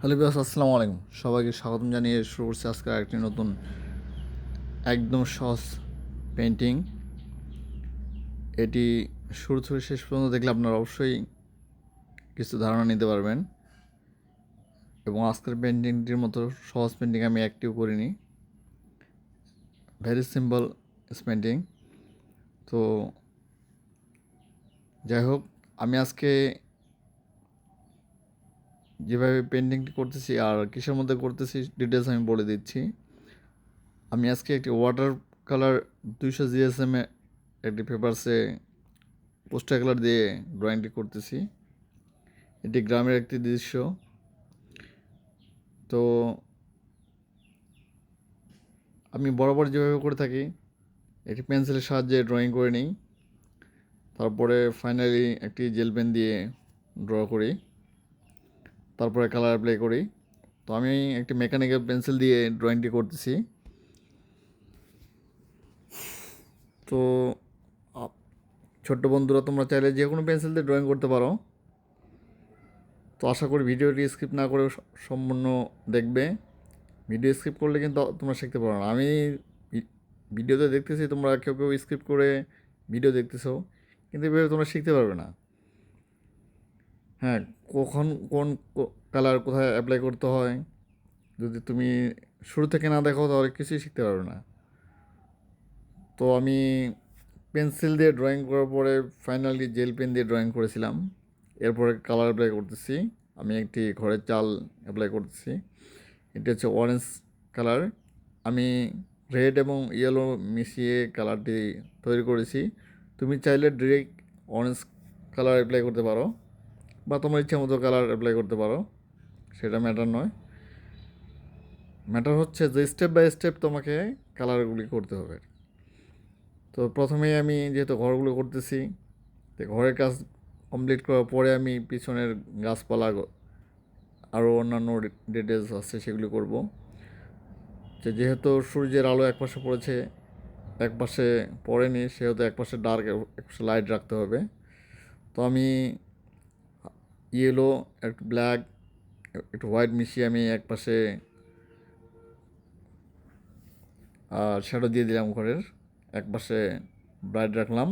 Hello বিয়াস আসসালামু আলাইকুম। সবাইকে স্বাগতম জানিয়ে শুরু করছি আজকে একটি নতুন একদম সহজ পেন্টিং এটি শুরু থেকে শেষ পর্যন্ত দেখলে আপনারা অবশ্যই কিছু ধারণা নিতে পারবেন। এবং আজকের পেন্টিংটির মতো সহজ পেন্টিং আমি একটিও করিনি। ভেরি সিম্পল পেন্টিং তো যাই হোক, আমি আজকে যেভাবে পেন্টিংটি করতেছি আর কিসের মধ্যে করতেছি ডিটেলস আমি বলে দিচ্ছি। আমি আজকে একটি ওয়াটার কালার দুইশো জিএসএম একটি পেপারসে পোস্টার কালার দিয়ে ড্রয়িংটি করতেছি। এটি গ্রামের একটি দৃশ্য। তো আমি বরাবর যেভাবে করে থাকি, একটি পেন্সিলের সাহায্যে ড্রয়িং করে নিই। তারপরে ফাইনালি একটি জেল পেন দিয়ে ড্র করি। তারপরে কালার অ্যাপ্লাই করি। তো আমি একটি মেকানিক্যাল পেন্সিল দিয়ে ড্রয়িংটি করতেছি। তো ছোট্ট বন্ধুরা, তোমরা চাইলে যে কোনো পেন্সিল দিয়ে ড্রয়িং করতে পারো। তো আশা করি ভিডিওটি স্কিপ না করে সম্পূর্ণ দেখবে। ভিডিও স্কিপ করলে কিন্তু তোমরা শিখতে পারো না। আমি ভিডিওতে দেখতেছি, তোমরা কেউ কেউ স্কিপ করে ভিডিও দেখতেছো। কিন্তু এভাবে তোমরা শিখতে পারবে না। হ্যাঁ কখন কোন কালার কোথায় অ্যাপ্লাই করতে হয়? যদি তুমি শুরু থেকে না দেখো, তাহলে কিছুই শিখতে পারবে না। তো আমি পেন্সিল দিয়ে ড্রয়িং করার পরে ফাইনালি জেল পেন দিয়ে ড্রয়িং করেছিলাম। এরপরে কালার অ্যাপ্লাই করতেছি। আমি একটি ঘরের চাল অ্যাপ্লাই করতেছি। এটি হচ্ছে অরেঞ্জ কালার আমি রেড এবং ইয়েলো মিশিয়ে কালারটি তৈরি করেছি। তুমি চাইলে ডিরেক্ট অরেঞ্জ কালার অ্যাপ্লাই করতে পারো। বা তোমার ইচ্ছা মতো কালার অ্যাপ্লাই করতে পারো, সেটা ম্যাটার নয়। ম্যাটার হচ্ছে যে স্টেপ বাই স্টেপ তোমাকে কালারগুলি করতে হবে। তো প্রথমেই আমি যেহেতু ঘরগুলো করতেছি, তো ঘরের কাজ কমপ্লিট করার পরে আমি পিছনের গাছপালা আরও অন্যান্য ডিটেলস আছে সেগুলি করব। যে যেহেতু সূর্যের আলো একপাশে পড়েছে, একপাশে পড়েনি, সেহেতু একপাশে ডার্ক একপাশে লাইট রাখতে হবে। তো আমি ইয়েলো একটু ব্ল্যাক, একটু হোয়াইট মিশিয়ে আমি এক পাশে, আর শ্যাডো দিয়ে দিলাম ঘরের, এক পাশে ব্রাইট রাখলাম।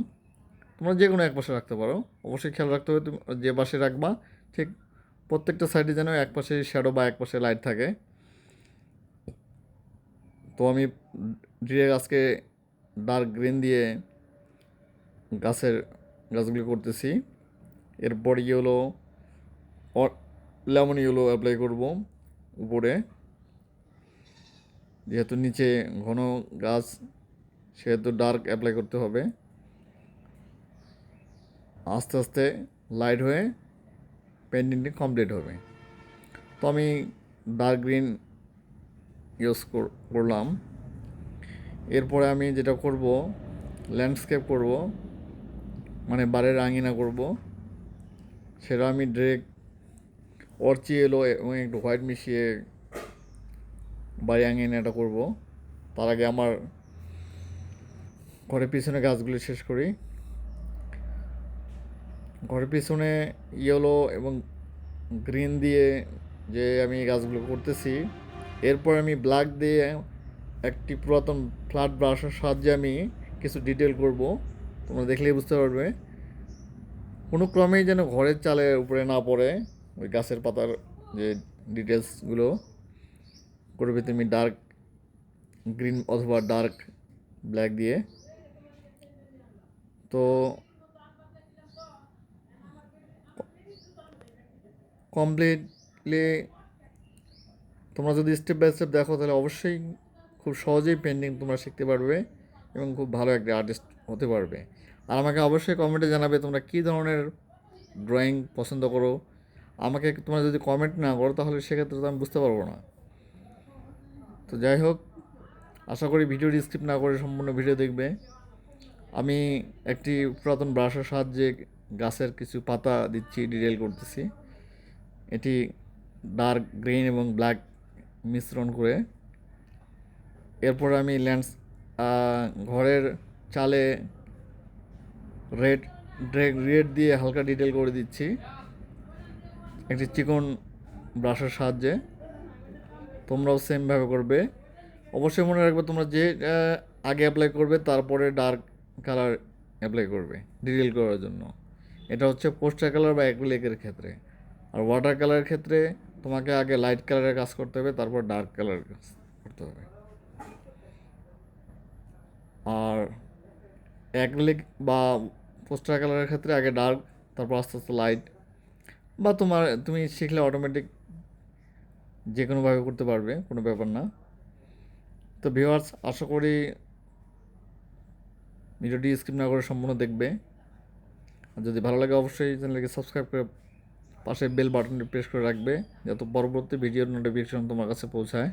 তোমরা যে কোনো এক পাশে রাখতে পারো। অবশ্যই খেয়াল রাখতে হবে তুমি, যে পাশে রাখবা, ঠিক প্রত্যেকটা সাইডে যেন এক পাশে শ্যাডো বা এক পাশে লাইট থাকে। তো আমি ডিরেক্ট আজকে ডার্ক গ্রিন দিয়ে গাছের গাছগুলি করতেছি। এরপর ইয়েলো লেমন ইয়েলো অ্যাপ্লাই করব উপরে। যেহেতু নিচে ঘন গাছ, সেহেতু ডার্ক অ্যাপ্লাই করতে হবে। আস্তে আস্তে লাইট হয়ে পেন্টিংটি কমপ্লিট হবে। তো আমি ডার্ক গ্রিন ইউজ করলাম। এরপরে আমি যেটা করব ল্যান্ডস্কেপ করব মানে বাড়ির আঙিনা করব। সেটা আমি ডিরেক্ট অর্চি এলো এবং একটু হোয়াইট মিশিয়ে বাড়ি আঙিনাটা করব। তার আগে আমার ঘরের পিছনে গাছগুলি শেষ করি। ঘরের পিছনে ইয়েলো এবং গ্রিন দিয়ে যে আমি গাছগুলো করতেছি, এরপর আমি ব্ল্যাক দিয়ে একটি পুরাতন ফ্ল্যাট ব্রাশের সাহায্যে আমি কিছু ডিটেল করব। তোমরা দেখলেই বুঝতে পারবে। কোনো ক্রমেই যেন ঘরের চালের উপরে না পড়ে। ওই গাছের পাতার যে ডিটেলসগুলো করবে তুমি ডার্ক গ্রিন অথবা ডার্ক ব্ল্যাক দিয়ে। তো কমপ্লিটলি তোমরা যদি স্টেপ বাই স্টেপ দেখো, তাহলে অবশ্যই খুব সহজেই পেন্টিং তোমরা শিখতে পারবে এবং খুব ভালো একটা আর্টিস্ট হতে পারবে। আর আমাকে অবশ্যই কমেন্টে জানাবে তোমরা কী ধরনের ড্রয়িং পছন্দ করো। আমাকে তোমরা যদি কমেন্ট না করো, তাহলে সেক্ষেত্রে তো আমি বুঝতে পারব না। তো যাই হোক, আশা করি ভিডিও স্কিপ না করে সম্পূর্ণ ভিডিও দেখবে। আমি একটি পুরাতন ব্রাশের সাহায্যে গাছের কিছু পাতা দিচ্ছি ডিটেল করতেছি। এটি ডার্ক গ্রিন এবং ব্ল্যাক মিশ্রণ করে। এরপর আমি ল্যান্ডস ঘরের চালে রেড রেড দিয়ে হালকা ডিটেল করে দিচ্ছি। একটি চিকন ব্রাশের সাহায্যে তোমরাও সেমভাবে করবে। অবশ্যই মনে রাখবে তোমরা যে আগে অ্যাপ্লাই করবে, তারপরে ডার্ক কালার অ্যাপ্লাই করবে ডিটেল করার জন্য। এটা হচ্ছে পোস্টার কালার বা অ্যাক্রিলিকের ক্ষেত্রে। আর ওয়াটার কালারের ক্ষেত্রে তোমাকে আগে লাইট কালারের কাজ করতে হবে, তারপর ডার্ক কালার কাজ করতে হবে। আর অ্যাক্রিলিক বা পোস্টার কালারের ক্ষেত্রে আগে ডার্ক তারপর আস্তে আস্তে লাইট বা তোমার, তুমি শিখলে অটোমেটিক যে কোনোভাবে করতে পারবে, কোনো ব্যাপার না। তো ভিউয়ার্স আশা করি ভিডিওটি স্কিপ না করে সম্পূর্ণ দেখবে। আর যদি ভালো লাগে অবশ্যই চ্যানেলকে সাবস্ক্রাইব করে পাশে বেল বাটনটি প্রেস করে রাখবে, যাতে পরবর্তী ভিডিওর নোটিফিকেশন তোমার কাছে পৌঁছায়।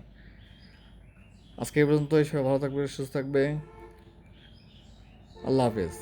আজকে এই পর্যন্ত সবাই ভালো থাকবে, সুস্থ থাকবে। আল্লাহ হাফেজ।